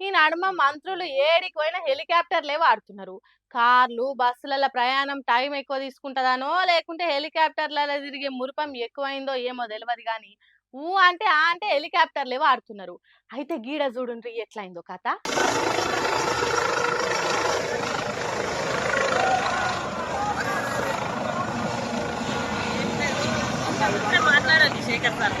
ఈ నడుమ మంత్రులు ఏడికి పోయినా హెలికాప్టర్లే వాడుతున్నారు కార్లు బస్సులలో ప్రయాణం టైం ఎక్కువ తీసుకుంటుందనో లేకుంటే హెలికాప్టర్లలో తిరిగే మురుపం ఎక్కువైందో ఏమో తెలియదు కానీ ఊ అంటే ఆ అంటే హెలికాప్టర్లే వాడుతున్నారు అయితే గీడ చూడుండ్రి ఎట్లయిందో కథ? శేఖర్ సార్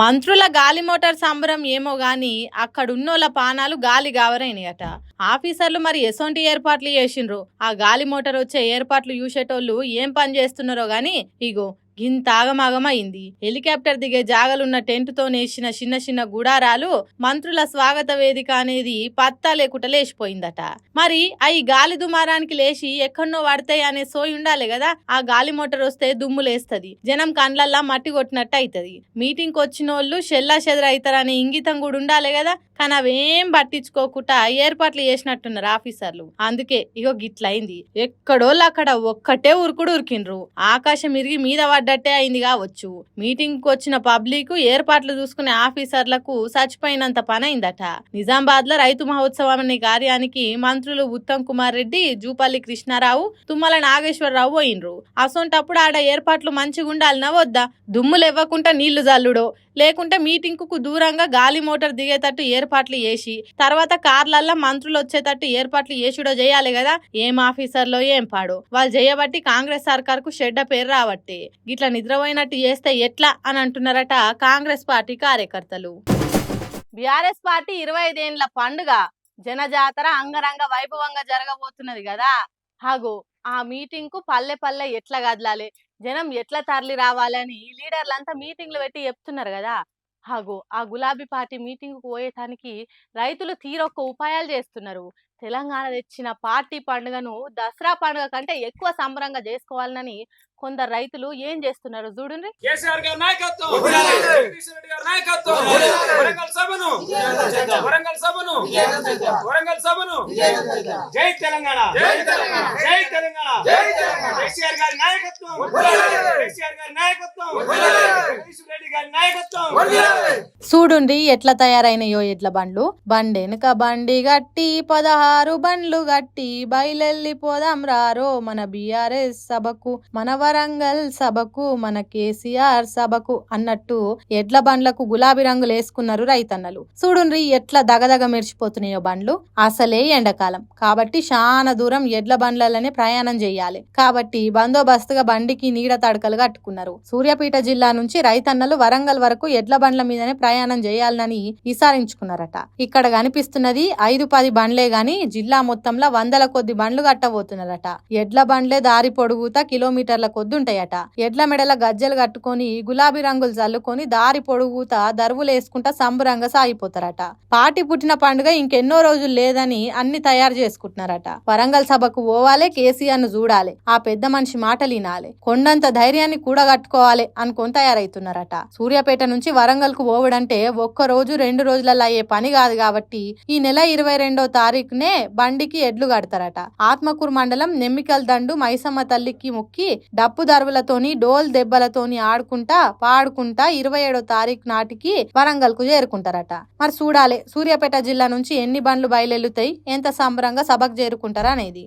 మంత్రుల గాలి మోటార్ సంబరం ఏమో గాని అక్కడున్నోళ్ళ పానాలు గాలి గావరైనయట. ఆఫీసర్లు మరి ఎసొంటి ఏర్పాట్లు చేసిండ్రు. ఆ గాలి మోటార్ వచ్చే ఏర్పాట్లు చూసేటోళ్ళు ఏం పని చేస్తున్నారో గాని ఇగో గింతాగమాగమైంది హెలికాప్టర్ దిగే జాగలున్న టెంట్తో నేసిన చిన్న చిన్న గుడారాలు మంత్రుల స్వాగత వేదిక అనేది పత్తా లేకుండా లేచిపోయిందట. మరి అవి గాలి దుమారానికి లేచి ఎక్కడనో పడతాయి అనే సోయి ఉండాలి కదా? ఆ గాలి మోటార్ వస్తే దుమ్ము లేస్తది. జనం కండ్లల్లా మట్టి కొట్టినట్టు అవుతుంది మీటింగ్ వచ్చిన వాళ్ళు షెల్లా చెదర అవుతారనే ఇంగితం కూడా ఉండాలి కదా? కానీ అవేం పట్టించుకోకుండా ఏర్పాట్లు చేసినట్టున్నారు ఆఫీసర్లు. అందుకే ఇగో గిట్లయింది. ఎక్కడోళ్ళు అక్కడ ఒక్కటే ఉరుకుడు ఉరికిండ్రు. ఆకాశం ఇరిగి మీద పడ్డట్టే అయింది కావచ్చు. మీటింగ్కు వచ్చిన పబ్లిక్ ఏర్పాట్లు చూసుకునే ఆఫీసర్లకు చచ్చిపోయినంత పని అయిందట నిజామాబాద్లో రైతు మహోత్సవం అనే కార్యానికి మంత్రులు ఉత్తమ్ కుమార్ రెడ్డి జూపల్లి కృష్ణారావు తుమ్మల నాగేశ్వరరావు పోయినరు. అసొంటప్పుడు ఆడ ఏర్పాట్లు మంచిగా ఉండాలి వద్దా? దుమ్ములు ఇవ్వకుండా నీళ్ళు జల్లుడో? లేకుంటే మీటింగ్కు దూరంగా గాలి మోటార్ దిగేటట్టు ఏర్పాట్లు చేసి తర్వాత కార్లల్లో మంత్రులు వచ్చేటట్టు ఏర్పాట్లు చేసుడో చేయాలి కదా. ఏం ఆఫీసర్లో ఏం పాడు. వాళ్ళు చేయబట్టి కాంగ్రెస్ సర్కార్కు షెడ్డ పేరు రాబట్టి. గిట్లా నిద్రపోయినట్టు చేస్తే ఎట్లా అని అంటున్నారట కాంగ్రెస్ పార్టీ కార్యకర్తలు. బీఆర్ఎస్ పార్టీ ఇరవై ఐదేండ్ల పండుగ. జనజాతర అంగరంగ వైభవంగా జరగబోతున్నది కదా. హాగో ఆ మీటింగ్కు పల్లె పల్లె ఎట్లా కదలాలి. జనం ఎట్లా తరలి రావాలని లీడర్లంతా మీటింగ్లు పెట్టి చెప్తున్నారు కదా. హాగో ఆ గులాబీ పార్టీ మీటింగ్కు పోయేటానికి రైతులు తీరొక్క ఉపాయాలు చేస్తున్నారు. తెలంగాణ తెచ్చిన పార్టీ పండుగను దసరా పండుగ కంటే ఎక్కువ సంబరంగా చేసుకోవాలని కొందరు రైతులు ఏం చేస్తున్నారు చూడండి. కేసీఆర్ గారి నాయకత్వం. వరంగల్ సభను వరంగల్ సభను వరంగల్ సభను. జై తెలంగాణ. జై తెలంగాణ. జై తెలంగాణ. జై తెలంగాణ. కేసీఆర్ గారి నాయకత్వం. కేసీఆర్ గారి నాయకత్వం. వర్ధిల్లాలి. జగదీష్ రెడ్డి గారి నాయకత్వం. చూడుండి ఎట్లా తయారైనయో ఎట్ల బండ్లు. బండెనక బండి గట్టి పదహారు బండ్లు గట్టి బయలెల్లి పోదాం రారో మన బీఆర్ఎస్ సభకు మన వరంగల్ సభకు మన కేసీఆర్ సభకు అన్నట్టు ఎడ్ల బండ్లకు గులాబీ రంగులు వేసుకున్నారు రైతన్నలు. చూడుండ్రి ఎట్లా దగదగ మెరిచిపోతున్నాయో బండ్లు. అసలే ఎండాకాలం. కాబట్టి చాలా దూరం ఎడ్ల బండ్లలోనే ప్రయాణం చేయాలి. కాబట్టి బందోబస్తుగా బండికి నీడ తడకలు కట్టుకున్నారు. సూర్యాపేట జిల్లా నుంచి రైతన్నలు వరంగల్ వరకు ఎడ్ల బండ్ల మీదనే ప్రయాణం చేయాలని విసారించుకున్నారట. ఇక్కడ కనిపిస్తున్నది ఐదు పది బండ్లే గాని జిల్లా మొత్తంలో వందల కొద్ది బండ్లు కట్టబోతున్నారట. ఎడ్ల బండ్లే దారి పొడుగుతా కిలోమీటర్ల కొద్ది ఉంటాయట ఎడ్ల మెడల గజ్జలు కట్టుకొని గులాబీ రంగులు చల్లుకొని దారి పొడుగుతా దరువులు వేసుకుంటా సంబరంగా సాగిపోతారట. పాటి పుట్టిన పండుగ ఇంకెన్నో రోజులు లేదని అన్ని తయారు చేసుకుంటున్నారట. వరంగల్ సభకు పోవాలే కేసీఆర్ను చూడాలి. ఆ పెద్ద మనిషి మాటలు వినాలి. కొండంత ధైర్యాన్ని కూడా కట్టుకోవాలి అనుకొని తయారైతున్నారట. సూర్యాపేట నుంచి వరంగల్కు పోవడంటే ఒక్క రోజు రెండు రోజులలో అయ్యే పని కాదు కాబట్టి ఈ నెల ఇరవై రెండో తారీఖునే బండికి ఎడ్లు కడతారట. ఆత్మకూరు మండలం నెమ్మికల్ దండు మైసమ్మ తల్లికి మొక్కి డప్పు దరువులతోని డోల్ దెబ్బలతోని ఆడుకుంటా పాడుకుంటా ఇరవై ఏడో తారీఖు నాటికి వరంగల్కు చేరుకుంటారట. మరి చూడాలి సూర్యాపేట జిల్లా నుంచి ఎన్ని బండ్లు బయలుతాయి ఎంత సంబరంగా సభకు చేరుకుంటారా అనేది.